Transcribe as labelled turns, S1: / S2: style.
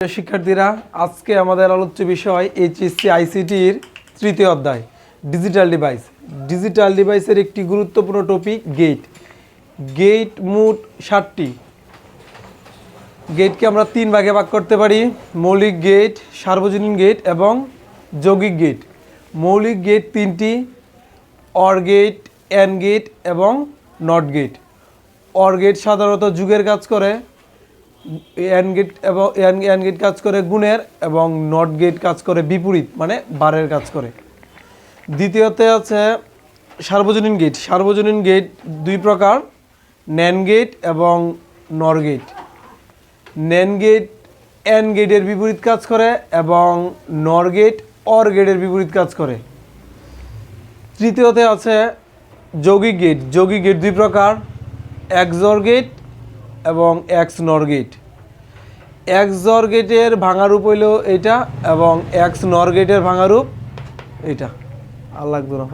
S1: শিক্ষার্থীরা, আজকে আমাদের আলোচ্য বিষয় এইচএসসি আইসিটির তৃতীয় অধ্যায়, ডিজিটাল ডিভাইস। ডিজিটাল ডিভাইসের একটি গুরুত্বপূর্ণ টপিক, গেট। গেট মোট ষাটটি গেটকে আমরা তিন ভাগে ভাগ করতে পারি, মৌলিক গেট, সার্বজনীন গেট এবং যৌগিক গেট। মৌলিক গেট তিনটি, অর গেট, এন গেট এবং নট গেট। অর গেট সাধারণত যুগের কাজ করে এন গেট এবং এন গেট কাজ করে গুণের এবং নট গেট কাজ করে বিপরীত মানে বারের কাজ করে। দ্বিতীয়তে আছে সার্বজনীন গেট। সার্বজনীন গেট দুই প্রকার, ন্যান গেট এবং নর গেট। ন্যান গেট এন গেটের বিপরীত কাজ করে এবং নর গেট, অর গেটের বিপরীত কাজ করে। তৃতীয়তে আছে যৌগিক গেট। যৌগিক গেট দুই প্রকার এক্সর গেট এবং এক্স নর গেট এক্সর গেটের ভাঙারূপ হইল এটা এবং এক্স নর গেটের ভাঙারূপ এটা আল্লাহ